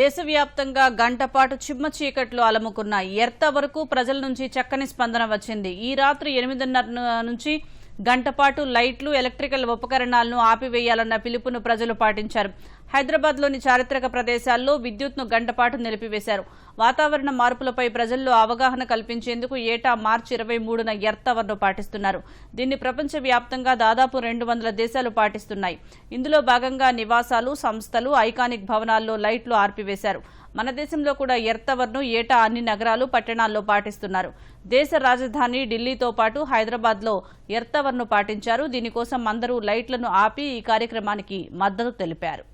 దేశవ్యాప్తంగా గంటపాటు చిమ్మ చీకట్లు అలముకున్న ఎర్త వరకు ప్రజల నుంచి చక్కని స్పందన వచ్చింది. ఈ రాత్రి ఎనిమిదిన్నర నుంచి గంటపాటు లైట్లు ఎలక్ట్రికల్ ఉపకరణాలను ఆపివేయాలన్న పిలుపును ప్రజలు పాటించారు. హైదరాబాద్లోని చారిత్రక ప్రదేశాల్లో విద్యుత్ను గంటపాటు నిలిపివేశారు. వాతావరణ మార్పులపై ప్రజల్లో అవగాహన కల్పించేందుకు ఏటా మార్చి ఇరవై మూడున ఎర్తవర్ను పాటిస్తున్నారు. దీన్ని ప్రపంచవ్యాప్తంగా దాదాపు రెండు వందల దేశాలు పాటిస్తున్నాయి. ఇందులో భాగంగా నివాసాలు సంస్థలు ఐకానిక్ భవనాల్లో లైట్లు ఆర్పివేశారు. మన దేశంలో కూడా ఎర్తవర్ను ఏటా అన్ని నగరాలు పట్టణాల్లో పాటిస్తున్నారు. దేశ రాజధాని ఢిల్లీతో పాటు హైదరాబాద్లో ఎర్తవర్ను పాటించారు. దీనికోసం అందరూ లైట్లను ఆపి ఈ కార్యక్రమానికి మద్దతు తెలిపారు.